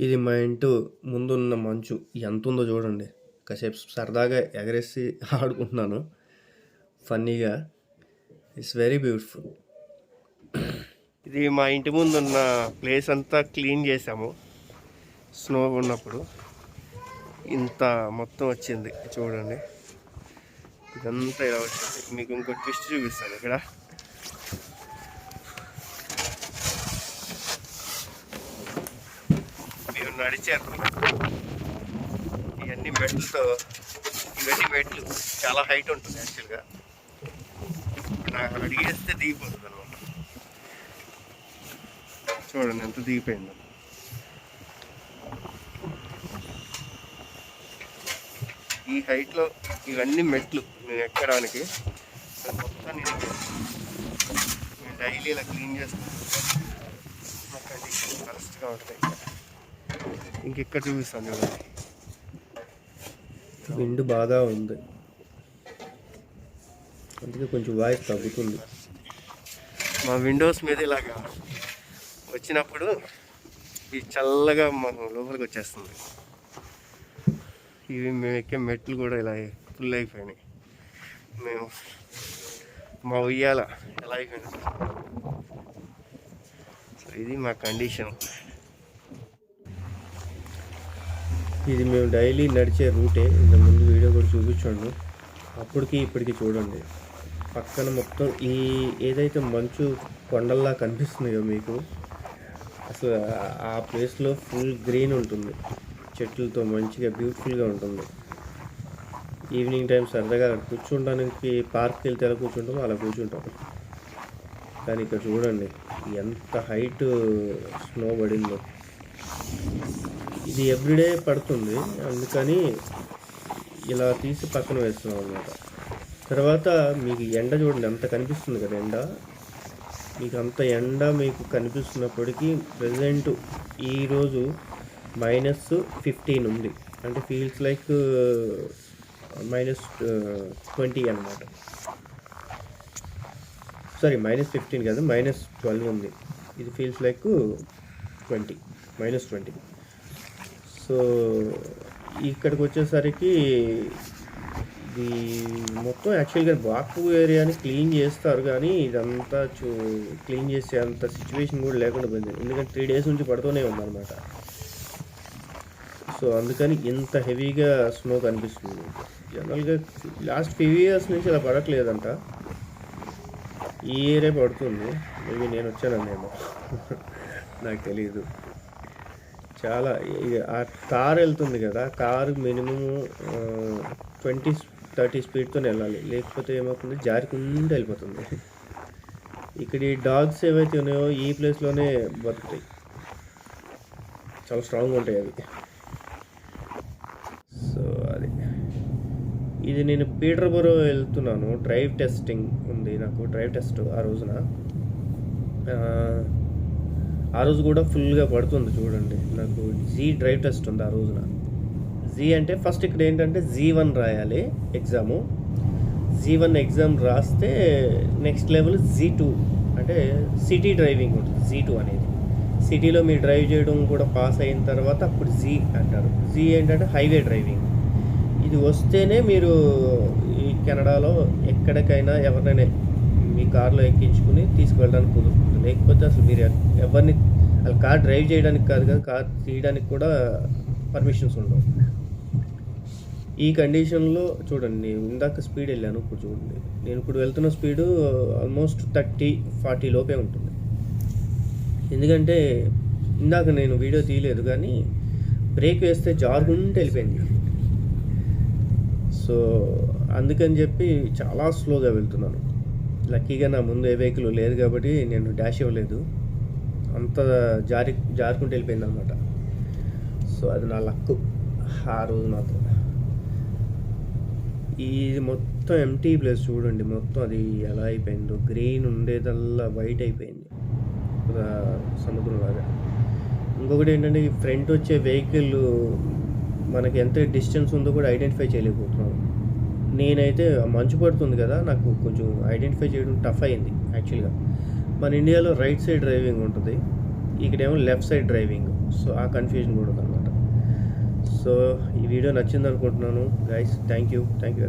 ఇది మా ఇంటి ముందున్న మంచు. ఎంత ఉందో చూడండి. కాసేపు సరదాగా ఎగరేసి ఆడుకుంటున్నాను. ఫన్నీగా. ఇట్స్ వెరీ బ్యూటిఫుల్ ఇది మా ఇంటి ముందు ఉన్న ప్లేస్ అంతా క్లీన్ చేసాము స్నో ఉన్నప్పుడు. ఇంత మొత్తం వచ్చింది. చూడండి. ఇదంతా ఇలా వచ్చింది. మీకు ఇంకో ట్విస్ట్ చూపిస్తాను. ఇక్కడ నడిచారు ఇవన్నీ మెట్లతో ఇవన్నీ మెట్లు. చాలా హైట్ ఉంటుంది యాక్చువల్గా నాకు అడిగేస్తే దిగిపోతుంది అనమాట చూడండి ఎంత దిగిపోయిందో ఈ హైట్లో ఇవన్నీ మెట్లు నేను ఎక్కడానికి. మొత్తం నేను డైలీ ఇలా క్లీన్ చేస్తాను. నా కండిషన్ కరెక్ట్గా ఉంటాయి. ఇంకెక్కడ చూపిస్తాను చూడండి విండ్ బాగా ఉంది. అందుకే కొంచెం వాయిస్ తగ్గుతుంది. మా విండోస్ మీద ఇలాగా వచ్చినప్పుడు ఈ చల్లగా మనం లోపలికి వచ్చేస్తుంది. ఇవి మేము ఎక్కే మెట్లు కూడా ఇలా ఫుల్ అయిపోయినాయి. మేము మా ఉయ్యాల ఎలా అయిపోయింది? సో ఇది మా కండిషన్. ఇది మేము డైలీ నడిచే రూటే. ఇంత ముందు వీడియో కూడా చూపించండు. అప్పటికి ఇప్పటికి చూడండి. పక్కన మొత్తం ఈ ఏదైతే మంచు కొండల్లా కనిపిస్తున్నాయో మీకు అసలు ఆ- ప్లేస్లో ఫుల్ గ్రీన్ ఉంటుంది. చెట్లతో మంచిగా బ్యూటిఫుల్గా ఉంటుంది. ఈవినింగ్ టైం సరదాగా అక్కడ పార్క్కి వెళ్తే ఎలా కూర్చుంటామో అలా కూర్చుంటాం. కానీ ఇక్కడ చూడండి ఎంత హైట్ స్నో పడిందో. ఇది ఎవ్రీడే పడుతుంది. అందుకని ఇలా తీసి పక్కన వేస్తున్నాం అనమాట తర్వాత మీకు ఎండ చూడండి ఎంత కనిపిస్తుంది కదా ఎండ. మీకు అంత ఎండ మీకు కనిపిస్తున్నప్పటికీ ప్రజెంట్ ఈరోజు మైనస్ ఫిఫ్టీన్ ఉంది. అంటే ఫీల్స్ లైక్ మైనస్ ట్వంటీ అనమాట సారీ మైనస్ ఫిఫ్టీన్ కాదు మైనస్ ట్వెల్వ్ ఉంది. ఇది feels like twenty minus twenty. So ఇక్కడికి వచ్చేసరికి ఇది మొత్తం యాక్చువల్గా బాపు ఏరియాని క్లీన్ చేస్తారు కానీ ఇదంతా చూ క్లీన్ చేసే అంత సిచ్యువేషన్ కూడా లేకుండా పోయింది. ఎందుకంటే త్రీ డేస్ నుంచి పడుతూనే ఉందన్నమాట. సో అందుకని ఇంత హెవీగా స్నో కనిపిస్తుంది జనరల్గా లాస్ట్ ఫైవ్ ఇయర్స్ నుంచి అలా పడట్లేదంట. ఈ ఇయరే పడుతుంది. మేబీ నేను వచ్చాననేమో. నాకు తెలియదు చాలా ఆ కార్ వెళ్తుంది కదా కారు మినిమం ట్వంటీ థర్టీ స్పీడ్తో వెళ్ళాలి. లేకపోతే ఏమవుతుంది? జారికుండా వెళ్ళిపోతుంది. ఇక్కడ ఈ డాగ్స్ ఏవైతే ఉన్నాయో ఈ ప్లేస్లోనే బతుకుతాయి. చాలా స్ట్రాంగ్గా ఉంటాయి అవి. సో అది. ఇది నేను పీటర్బరో వెళ్తున్నాను. డ్రైవ్ టెస్టింగ్ ఉంది నాకు. డ్రైవ్ టెస్ట్ ఆ రోజున. ఆ, రోజు కూడా ఫుల్గా పడుతుంది చూడండి. నాకు జీ డ్రైవ్ టెస్ట్ ఉంది ఆ రోజున. జీ అంటే ఫస్ట్ ఇక్కడ ఏంటంటే జీ వన్ రాయాలి ఎగ్జాము. జీ వన్ ఎగ్జామ్ రాస్తే నెక్స్ట్ లెవెల్ జీ టూ అంటే సిటీ డ్రైవింగ్ ఉంటుంది జీ టూ అనేది. సిటీలో మీరు డ్రైవ్ చేయడం కూడా పాస్ అయిన తర్వాత అప్పుడు జీ అంటారు. జీ ఏంటంటే హైవే డ్రైవింగ్. ఇది వస్తేనే మీరు ఈ కెనడాలో ఎక్కడికైనా ఎవరినైనా మీ కార్లో ఎక్కించుకుని తీసుకువెళ్ళడానికి కుదురుతుంది లేకపోతే అసలు మీరు ఎవరిని అసలు కార్ డ్రైవ్ చేయడానికి కాదు కదా కార్ తీయడానికి కూడా పర్మిషన్స్ ఉండవు. ఈ కండిషన్లో చూడండి నేను ఇందాక స్పీడ్ వెళ్ళాను ఇప్పుడు చూడండి. నేను ఇప్పుడు వెళ్తున్న స్పీడు ఆల్మోస్ట్ థర్టీ ఫార్టీ లోపే ఉంటుంది. ఎందుకంటే ఇందాక నేను వీడియో తీయలేదు కానీ బ్రేక్ వేస్తే జారుకుంటూ వెళ్ళిపోయింది. సో అందుకని చెప్పి చాలా స్లోగా వెళ్తున్నాను. లక్కీగా నా ముందు ఏ వెహికల్ లేదు కాబట్టి నేను డాష్ ఇవ్వలేదు. అంత జారి జారుకుంటూ వెళ్ళిపోయింది అనమాట సో అది నా లక్ ఆ రోజు మాత్రం. ఇది మొత్తం ఎంటీ ప్లేస్ చూడండి. మొత్తం అది ఎలా అయిపోయిందో. గ్రీన్ ఉండేదల్లా వైట్ అయిపోయింది. సముద్రం లాగా. ఇంకొకటి ఏంటంటే ఈ ఫ్రంట్ వచ్చే వెహికల్ మనకి ఎంత డిస్టెన్స్ ఉందో కూడా ఐడెంటిఫై చేయలేకపోతున్నాం. నేనైతే మంచు పడుతుంది కదా నాకు కొంచెం ఐడెంటిఫై చేయడం టఫ్ అయింది యాక్చువల్గా మన ఇండియాలో రైట్ సైడ్ డ్రైవింగ్ ఉంటుంది ఇక్కడేమో లెఫ్ట్ సైడ్ డ్రైవింగ్ సో ఆ కన్ఫ్యూజన్ కూడా ఉందన్నమాట. సో ఈ వీడియో నచ్చింది అనుకుంటున్నాను guys thank you thank you